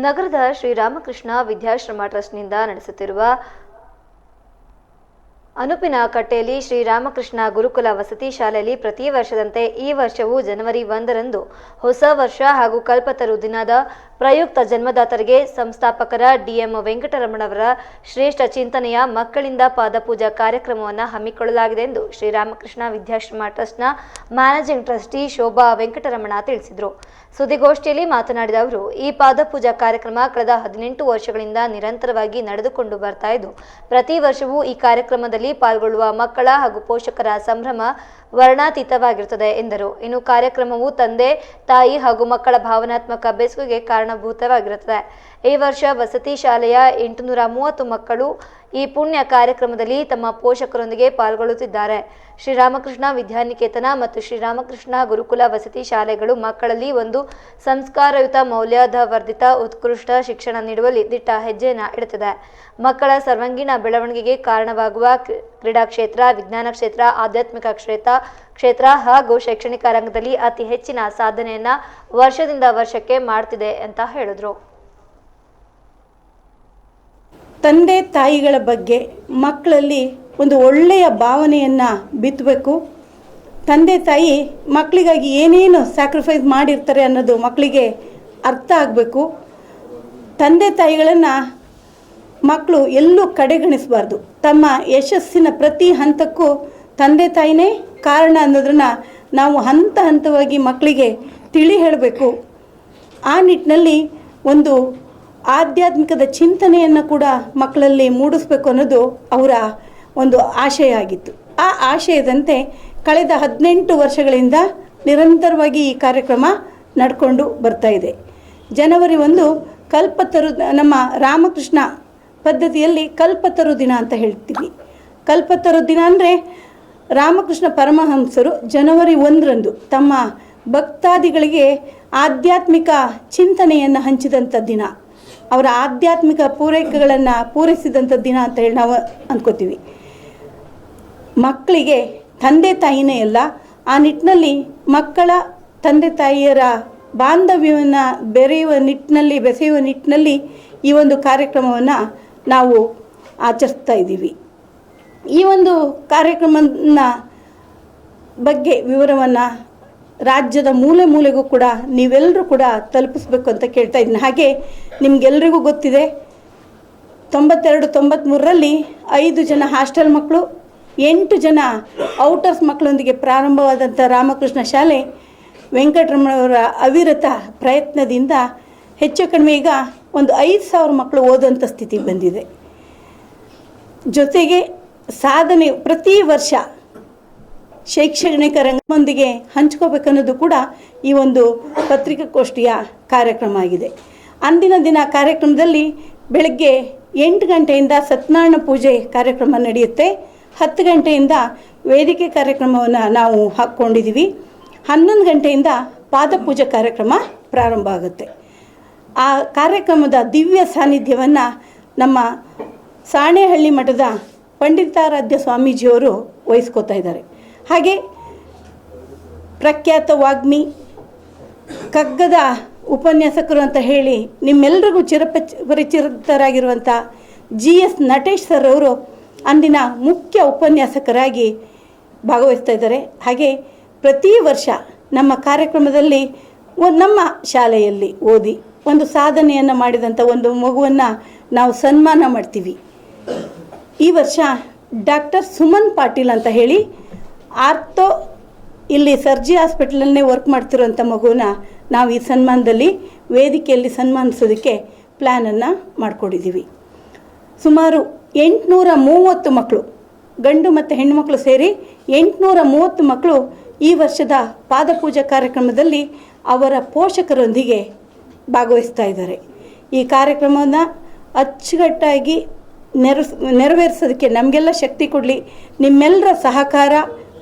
ನಗರದ ಶ್ರೀರಾಮಕೃಷ್ಣ ವಿದ್ಯಾಶ್ರಮ ಟ್ರಸ್ಟ್ನಿಂದ ನಡೆಸುತ್ತಿರುವ ಅನುಪಿನ ಕಟ್ಟೆಯಲ್ಲಿ ಶ್ರೀರಾಮಕೃಷ್ಣ ಗುರುಕುಲ ವಸತಿ ಶಾಲೆಯಲ್ಲಿ ಪ್ರತಿ ವರ್ಷದಂತೆ ಈ ವರ್ಷವೂ ಜನವರಿ ಒಂದರಂದು ಹೊಸ ವರ್ಷ ಹಾಗೂ ಕಲ್ಪತರು ದಿನದ ಪ್ರಯುಕ್ತ ಜನ್ಮದಾತರಿಗೆ ಸಂಸ್ಥಾಪಕರ ಡಿಎಂ ವೆಂಕಟರಮಣವರ ಶ್ರೇಷ್ಠ ಚಿಂತನೆಯ ಮಕ್ಕಳಿಂದ ಪಾದಪೂಜಾ ಕಾರ್ಯಕ್ರಮವನ್ನು ಹಮ್ಮಿಕೊಳ್ಳಲಾಗಿದೆ ಎಂದು ಶ್ರೀರಾಮಕೃಷ್ಣ ವಿದ್ಯಾಶ್ರಮ ಟ್ರಸ್ಟ್ನ ಮ್ಯಾನೇಜಿಂಗ್ ಟ್ರಸ್ಟಿ ಶೋಭಾ ವೆಂಕಟರಮಣ ತಿಳಿಸಿದರು. ಸುದ್ದಿಗೋಷ್ಠಿಯಲ್ಲಿ ಮಾತನಾಡಿದ ಅವರು, ಈ ಪಾದಪೂಜಾ ಕಾರ್ಯಕ್ರಮ ಕಳೆದ ಹದಿನೆಂಟು ವರ್ಷಗಳಿಂದ ನಿರಂತರವಾಗಿ ನಡೆದುಕೊಂಡು ಬರ್ತಾ ಇದ್ದು, ಪ್ರತಿ ವರ್ಷವೂ ಈ ಕಾರ್ಯಕ್ರಮದಲ್ಲಿ ಪಾಲ್ಗೊಳ್ಳುವ ಮಕ್ಕಳ ಹಾಗೂ ಪೋಷಕರ ಸಂಭ್ರಮ ವರ್ಣಾತೀತವಾಗಿರುತ್ತದೆ ಎಂದರು. ಇನ್ನು ಕಾರ್ಯಕ್ರಮವು ತಂದೆ ತಾಯಿ ಹಾಗೂ ಮಕ್ಕಳ ಭಾವನಾತ್ಮಕ ಬೆಸುಗೆಗೆ ಕಾರಣಭೂತವಾಗಿರುತ್ತದೆ. ಈ ವರ್ಷ ವಸತಿ ಶಾಲೆಯ ಎಂಟುನೂರ ಮೂವತ್ತು ಮಕ್ಕಳು ಈ ಪುಣ್ಯ ಕಾರ್ಯಕ್ರಮದಲ್ಲಿ ತಮ್ಮ ಪೋಷಕರೊಂದಿಗೆ ಪಾಲ್ಗೊಳ್ಳುತ್ತಿದ್ದಾರೆ. ಶ್ರೀರಾಮಕೃಷ್ಣ ವಿದ್ಯಾನಿಕೇತನ ಮತ್ತು ಶ್ರೀರಾಮಕೃಷ್ಣ ಗುರುಕುಲ ವಸತಿ ಶಾಲೆಗಳು ಮಕ್ಕಳಲ್ಲಿ ಒಂದು ಸಂಸ್ಕಾರಯುತ ಮೌಲ್ಯಾಧವರ್ಧಿತ ಉತ್ಕೃಷ್ಟ ಶಿಕ್ಷಣ ನೀಡುವಲ್ಲಿ ದಿಟ್ಟ ಹೆಜ್ಜೆಯನ್ನು ಇಡುತ್ತಿದೆ. ಮಕ್ಕಳ ಸರ್ವಾಂಗೀಣ ಬೆಳವಣಿಗೆಗೆ ಕಾರಣವಾಗುವ ಕ್ರೀ- ಕ್ರೀಡಾ ಕ್ಷೇತ್ರ ವಿಜ್ಞಾನ ಕ್ಷೇತ್ರ, ಆಧ್ಯಾತ್ಮಿಕ ಕ್ಷೇತ್ರ ಕ್ಷೇತ್ರ ಹಾಗೂ ಶೈಕ್ಷಣಿಕ ರಂಗದಲ್ಲಿ ಅತಿ ಹೆಚ್ಚಿನ ಸಾಧನೆಯನ್ನ ವರ್ಷದಿಂದ ವರ್ಷಕ್ಕೆ ಮಾಡ್ತಿದೆ ಅಂತ ಹೇಳಿದ್ರು. ತಂದೆ ತಾಯಿಗಳ ಬಗ್ಗೆ ಮಕ್ಕಳಲ್ಲಿ ಒಂದು ಒಳ್ಳೆಯ ಭಾವನೆಯನ್ನು ಬಿತ್ತಬೇಕು ತಂದೆ ತಾಯಿ ಮಕ್ಕಳಿಗಾಗಿ ಏನೇನು ಸ್ಯಾಕ್ರಿಫೈಸ್ ಮಾಡಿರ್ತಾರೆ ಅನ್ನೋದು ಮಕ್ಕಳಿಗೆ ಅರ್ಥ ಆಗಬೇಕು. ತಂದೆ ತಾಯಿಗಳನ್ನು ಮಕ್ಕಳು ಎಲ್ಲೂ ಕಡೆಗಣಿಸಬಾರ್ದು. ತಮ್ಮ ಯಶಸ್ಸಿನ ಪ್ರತಿ ಹಂತಕ್ಕೂ ತಂದೆ ತಾಯಿನೇ ಕಾರಣ ಅನ್ನೋದನ್ನು ನಾವು ಹಂತ ಹಂತವಾಗಿ ಮಕ್ಕಳಿಗೆ ತಿಳಿ ಹೇಳಬೇಕು. ಆ ನಿಟ್ಟಿನಲ್ಲಿ ಒಂದು ಆಧ್ಯಾತ್ಮಿಕದ ಚಿಂತನೆಯನ್ನು ಕೂಡ ಮಕ್ಕಳಲ್ಲಿ ಮೂಡಿಸ್ಬೇಕು ಅನ್ನೋದು ಅವರ ಒಂದು ಆಶಯ ಆಗಿತ್ತು ಆ ಆಶಯದಂತೆ ಕಳೆದ ಹದಿನೆಂಟು ವರ್ಷಗಳಿಂದ ನಿರಂತರವಾಗಿ ಈ ಕಾರ್ಯಕ್ರಮ ನಡ್ಕೊಂಡು ಬರ್ತಾ ಇದೆ. ಜನವರಿ ಒಂದು ಕಲ್ಪತರು, ನಮ್ಮ ರಾಮಕೃಷ್ಣ ಪದ್ಧತಿಯಲ್ಲಿ ಕಲ್ಪತರು ದಿನ ಅಂತ ಹೇಳ್ತೀವಿ. ಕಲ್ಪತರು ದಿನ ಅಂದರೆ ರಾಮಕೃಷ್ಣ ಪರಮಹಂಸರು ಜನವರಿ ಒಂದರಂದು ತಮ್ಮ ಭಕ್ತಾದಿಗಳಿಗೆ ಆಧ್ಯಾತ್ಮಿಕ ಚಿಂತನೆಯನ್ನು ಹಂಚಿದಂಥ ದಿನ. ಅವರ ಆಧ್ಯಾತ್ಮಿಕ ಪೂರೈಕೆಗಳನ್ನು ಪೂರೈಸಿದಂಥ ದಿನ ಅಂತ ಹೇಳಿ ನಾವು ಅಂದ್ಕೋತೀವಿ ಮಕ್ಕಳಿಗೆ ತಂದೆ ತಾಯಿನೇ ಅಲ್ಲ, ಆ ನಿಟ್ಟಿನಲ್ಲಿ ಮಕ್ಕಳ ತಂದೆ ತಾಯಿಯರ ಬಾಂಧವ್ಯವನ್ನು ಬೆರೆಯುವ ನಿಟ್ಟಿನಲ್ಲಿ ಬೆಸೆಯುವ ನಿಟ್ಟಿನಲ್ಲಿ ಈ ಒಂದು ಕಾರ್ಯಕ್ರಮವನ್ನು ನಾವು ಆಚರಿಸ್ತಾ ಇದ್ದೀವಿ. ಈ ಒಂದು ಕಾರ್ಯಕ್ರಮನ ಬಗ್ಗೆ ವಿವರವನ್ನು ರಾಜ್ಯದ ಮೂಲೆ ಮೂಲೆಗೂ ಕೂಡ ನೀವೆಲ್ಲರೂ ಕೂಡ ತಲುಪಿಸ್ಬೇಕು ಅಂತ ಕೇಳ್ತಾ ಇದ್ದೀನಿ. ಹಾಗೆ ನಿಮಗೆಲ್ರಿಗೂ ಗೊತ್ತಿದೆ, ತೊಂಬತ್ತೆರಡು ತೊಂಬತ್ತ್ಮೂರರಲ್ಲಿ ಐದು ಜನ ಹಾಸ್ಟೆಲ್ ಮಕ್ಕಳು, ಎಂಟು ಜನ ಔಟರ್ಸ್ ಮಕ್ಕಳೊಂದಿಗೆ ಪ್ರಾರಂಭವಾದಂಥ ರಾಮಕೃಷ್ಣ ಶಾಲೆ ವೆಂಕಟರಮಣವರ ಅವಿರತ ಪ್ರಯತ್ನದಿಂದ ಹೆಚ್ಚು ಕಡಿಮೆ ಈಗ ಒಂದು ಐದು ಸಾವಿರ ಮಕ್ಕಳು ಓದುವಂಥ ಸ್ಥಿತಿ ಬಂದಿದೆ. ಜೊತೆಗೆ ಸಾಧನೆ ಪ್ರತಿ ವರ್ಷ ಶೈಕ್ಷಣಿಕ ರಂಗದೊಂದಿಗೆ ಹಂಚ್ಕೋಬೇಕನ್ನೋದು ಕೂಡ ಈ ಒಂದು ಪತ್ರಿಕಾಗೋಷ್ಠಿಯ ಕಾರ್ಯಕ್ರಮ ಆಗಿದೆ. ಅಂದಿನ ದಿನ ಕಾರ್ಯಕ್ರಮದಲ್ಲಿ ಬೆಳಗ್ಗೆ ಎಂಟು ಗಂಟೆಯಿಂದ ಸತ್ಯನಾರಾಯಣ ಪೂಜೆ ಕಾರ್ಯಕ್ರಮ ನಡೆಯುತ್ತೆ. ಹತ್ತು ಗಂಟೆಯಿಂದ ವೇದಿಕೆ ಕಾರ್ಯಕ್ರಮವನ್ನು ನಾವು ಹಾಕ್ಕೊಂಡಿದ್ದೀವಿ. ಹನ್ನೊಂದು ಗಂಟೆಯಿಂದ ಪಾದಪೂಜೆ ಕಾರ್ಯಕ್ರಮ ಪ್ರಾರಂಭ ಆಗುತ್ತೆ. ಆ ಕಾರ್ಯಕ್ರಮದ ದಿವ್ಯ ಸಾನ್ನಿಧ್ಯವನ್ನು ನಮ್ಮ ಸಾಣೆಹಳ್ಳಿ ಮಠದ ಪಂಡಿತಾರಾಧ್ಯ ಸ್ವಾಮೀಜಿಯವರು ವಹಿಸ್ಕೋತಾ ಇದ್ದಾರೆ. ಹಾಗೆ ಪ್ರಖ್ಯಾತ ವಾಗ್ಮಿ ಕಗ್ಗದ ಉಪನ್ಯಾಸಕರು ಅಂತ ಹೇಳಿ ನಿಮ್ಮೆಲ್ಲರಿಗೂ ಚಿರಪಚ ಪರಿಚಿತರಾಗಿರುವಂಥ ಜಿ ಎಸ್ ನಟೇಶ್ ಸರ್ ಅವರು ಅಂದಿನ ಮುಖ್ಯ ಉಪನ್ಯಾಸಕರಾಗಿ ಭಾಗವಹಿಸ್ತಾ ಇದ್ದಾರೆ. ಹಾಗೆ ಪ್ರತಿ ವರ್ಷ ನಮ್ಮ ಕಾರ್ಯಕ್ರಮದಲ್ಲಿ ನಮ್ಮ ಶಾಲೆಯಲ್ಲಿ ಓದಿ ಒಂದು ಸಾಧನೆಯನ್ನು ಮಾಡಿದಂಥ ಒಂದು ಮಗುವನ್ನು ನಾವು ಸನ್ಮಾನ ಮಾಡ್ತೀವಿ. ಈ ವರ್ಷ ಡಾಕ್ಟರ್ ಸುಮನ್ ಪಾಟೀಲ್ ಅಂತ ಹೇಳಿ ಆರ್ಥೋ ಇಲ್ಲಿ ಸರ್ಜಿ ಹಾಸ್ಪಿಟ್ಲಲ್ಲೇ ವರ್ಕ್ ಮಾಡ್ತಿರೋಂಥ ಮಗುನ ನಾವು ಈ ಸನ್ಮಾನದಲ್ಲಿ ವೇದಿಕೆಯಲ್ಲಿ ಸನ್ಮಾನಿಸೋದಕ್ಕೆ ಪ್ಲ್ಯಾನನ್ನು ಮಾಡಿಕೊಂಡಿದ್ದೀವಿ ಸುಮಾರು ಎಂಟುನೂರ ಮೂವತ್ತು ಮಕ್ಕಳು ಗಂಡು ಮತ್ತು ಹೆಣ್ಣುಮಕ್ಕಳು ಸೇರಿ ಎಂಟುನೂರ ಮೂವತ್ತು ಮಕ್ಕಳು ಈ ವರ್ಷದ ಪಾದಪೂಜಾ ಕಾರ್ಯಕ್ರಮದಲ್ಲಿ ಅವರ ಪೋಷಕರೊಂದಿಗೆ ಭಾಗವಹಿಸ್ತಾ ಇದ್ದಾರೆ. ಈ ಕಾರ್ಯಕ್ರಮವನ್ನು ಅಚ್ಚುಕಟ್ಟಾಗಿ ನೆರವೇರಿಸೋದಕ್ಕೆ ನಮಗೆಲ್ಲ ಶಕ್ತಿ ಕೊಡಲಿ ನಿಮ್ಮೆಲ್ಲರ ಸಹಕಾರ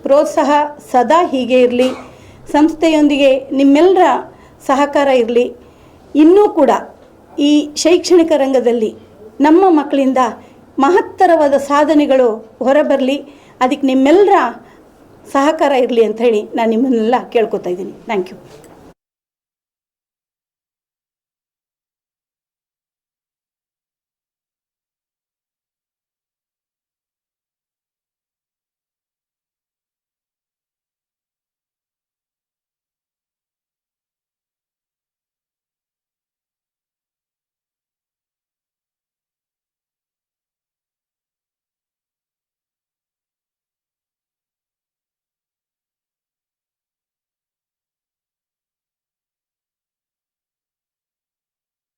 ಪ್ರೋತ್ಸಾಹ ಸದಾ ಹೀಗೆ ಇರಲಿ. ಸಂಸ್ಥೆಯೊಂದಿಗೆ ನಿಮ್ಮೆಲ್ಲರ ಸಹಕಾರ ಇರಲಿ. ಇನ್ನೂ ಕೂಡ ಈ ಶೈಕ್ಷಣಿಕ ರಂಗದಲ್ಲಿ ನಮ್ಮ ಮಕ್ಕಳಿಂದ ಮಹತ್ತರವಾದ ಸಾಧನೆಗಳು ಹೊರಬರಲಿ. ಅದಕ್ಕೆ ನಿಮ್ಮೆಲ್ಲರ ಸಹಕಾರ ಇರಲಿ ಅಂತ ಹೇಳಿ ನಾನು ನಿಮ್ಮನ್ನೆಲ್ಲ ಕೇಳ್ಕೊತಾ ಇದ್ದೀನಿ. ಥ್ಯಾಂಕ್ ಯು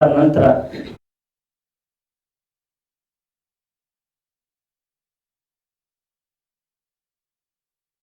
ನಂತರ